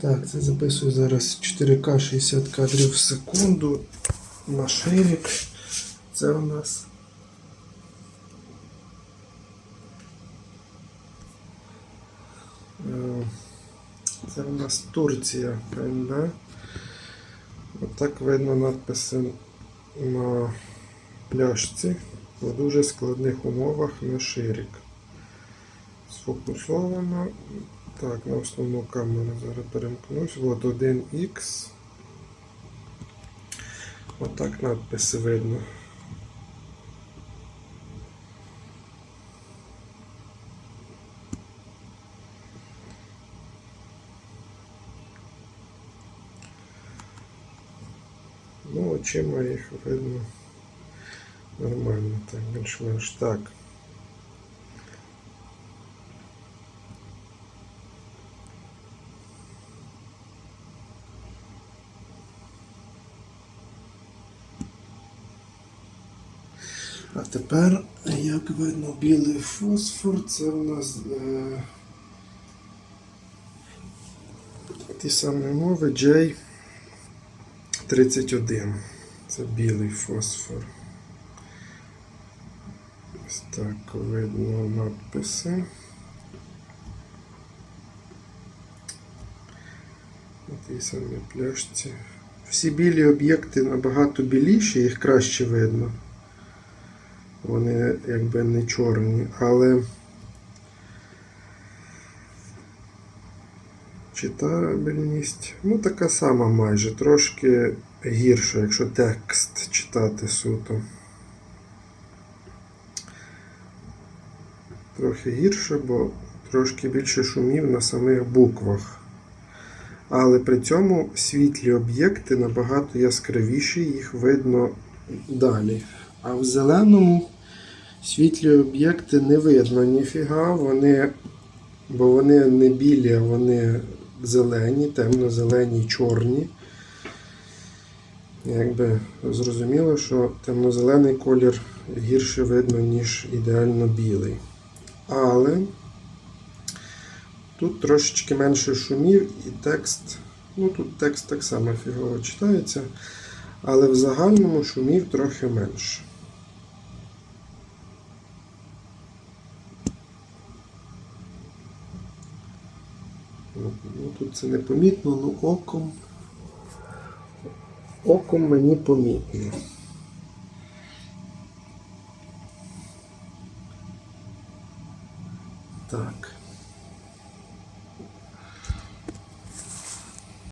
Так, це записую зараз 4К 60 кадрів в секунду на ширик. Це у нас. Е, Це у нас Турція КНД. Отак видно надписи на пляшці в дуже складних умовах на ширик. Сфокусовано. Так, на основну камеру зараз перемкнусь. От 1Х. Отак надписи видно. Ну, очима їх видно нормально, так, більш-менш так. А тепер, як видно, білий фосфор, це у нас е, ті самі мови J31. Це білий фосфор. Ось так видно надписи. На тій самій пляшці. Всі білі об'єкти набагато біліші, їх краще видно. Вони якби не чорні, але читабельність, ну така сама майже, трошки гірша, якщо текст читати суто. Трохи гірше, бо трошки більше шумів на самих буквах. Але при цьому світлі об'єкти набагато яскравіші, їх видно далі. А в зеленому світлі об'єкти не видно ніфіга, вони, бо вони не білі, а вони зелені, темно-зелені, чорні. Якби зрозуміло, що темно-зелений колір гірше видно, ніж ідеально білий. Але тут трошечки менше шумів і текст. Ну тут текст так само фігово читається, але в загальному шумів трохи менше. Ну, тут це непомітно, ну оком. Оком мені помітно. Так.